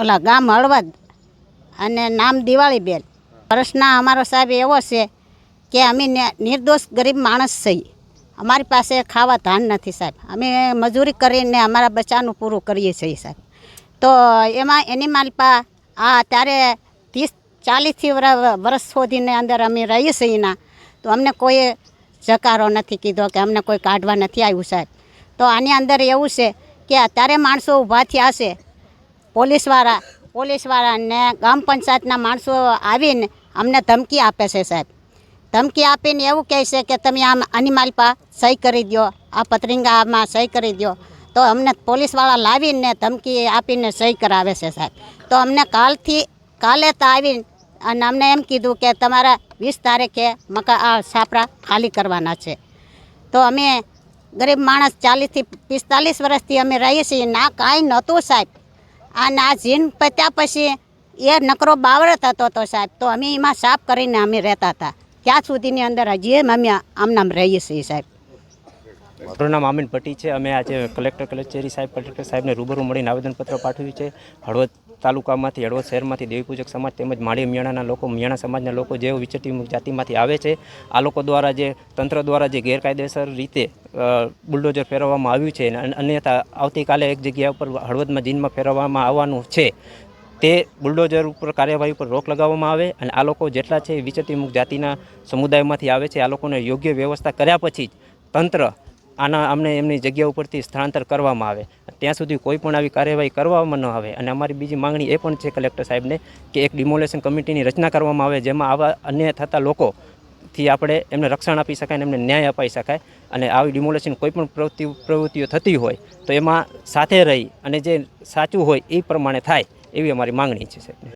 ઓલા ગામ હળવદ અને નામ દિવાળીબેન. પ્રશ્ન અમારો સાહેબ એવો છે કે અમે નિર્દોષ ગરીબ માણસ છીએ અમારી પાસે ખાવા ધાન નથી સાહેબ. અમે મજૂરી કરીને અમારા બચ્ચાનું પૂરું કરીએ છીએ સાહેબ. તો એમાં એની માલપા આ અત્યારે ત્રીસ ચાલીસથી વર્ષ સુધીની અંદર અમે રહીએ છીએ ના તો અમને કોઈ જકારો નથી કીધો કે અમને કોઈ કાઢવા નથી આવ્યું સાહેબ. તો આની અંદર એવું છે કે અત્યારે માણસો ઊભા થયા છે. પોલીસવાળા પોલીસવાળા ને ગ્રામ પંચાયતના માણસો આવીને અમને ધમકી આપે છે સાહેબ. ધમકી આપીને એવું કહે છે કે તમે આમ આની પા સહી કરી દો આ પત્રિંગામાં સહી કરી દો તો અમને પોલીસવાળા લાવીને ધમકી આપીને સહી કરાવે છે સાહેબ. તો અમને કાલથી, કાલે તો આવીને અને અમને એમ કીધું કે તમારા વીસ તારીખે મકા, આ છાપરા ખાલી કરવાના છે. તો અમે ગરીબ માણસ ચાલીસથી પિસ્તાલીસ વર્ષથી અમે રહીએ છીએ. ના, કાંઈ નહોતું સાહેબ. આ ના જીન પત્યા પછી એ નકરો બાવળત હતો સાહેબ, તો અમે એમાં સાફ કરીને અમે રહેતા હતા. ત્યાં સુધીની અંદર હજી એમ અમે આમનામ રહીએ છીએ સાહેબ. મારું નામ આમીન ભટ્ટી છે. અમે આજે કલેક્ટર કલેક્ટરી સાહેબ, કલેક્ટર સાહેબને રૂબરૂ મળીને આવેદનપત્ર પાઠવ્યું છે. હળવદ તાલુકામાંથી, હળવદ શહેરમાંથી દેવીપૂજક સમાજ તેમજ માળી મિયાણાના લોકો, મિયાણા સમાજના લોકો જે વિચરતી જાતિમાંથી આવે છે, આ લોકો દ્વારા જે તંત્ર દ્વારા જે ગેરકાયદેસર રીતે બુલડોઝર ફેરવવામાં આવ્યું છે અને અન્યથા આવતીકાલે એક જગ્યા ઉપર હળવદમાં જીનમાં ફેરવવામાં આવવાનું છે. તે બુલડોઝર ઉપર કાર્યવાહી ઉપર રોક લગાવવામાં આવે અને આ લોકો જેટલા છે વિચતિમુખ મુખ જાતિના સમુદાયમાંથી આવે છે. આ લોકોને યોગ્ય વ્યવસ્થા કર્યા પછી જ તંત્ર આના અમને એમની જગ્યા ઉપરથી સ્થળાંતર કરવામાં આવે. ત્યાં સુધી કોઈ પણ આવી કાર્યવાહી કરવામાં ન આવે. અને અમારી બીજી માંગણી એ પણ છે, કલેક્ટર સાહેબને, કે એક ડિમોલેશન કમિટીની રચના કરવામાં આવે, જેમાં આવા અન્ય થતા લોકો થી આપણે એમને રક્ષણ આપી શકાય અને એમને ન્યાય અપાઈ શકાય. અને આવી ડિમોલેશન કોઈ પણ પ્રવૃત્તિ, પ્રવૃત્તિઓ થતી હોય, તો એમાં સાથે રહી અને જે સાચું હોય એ પ્રમાણે થાય, એવી અમારી માંગણી છે, સાહેબ.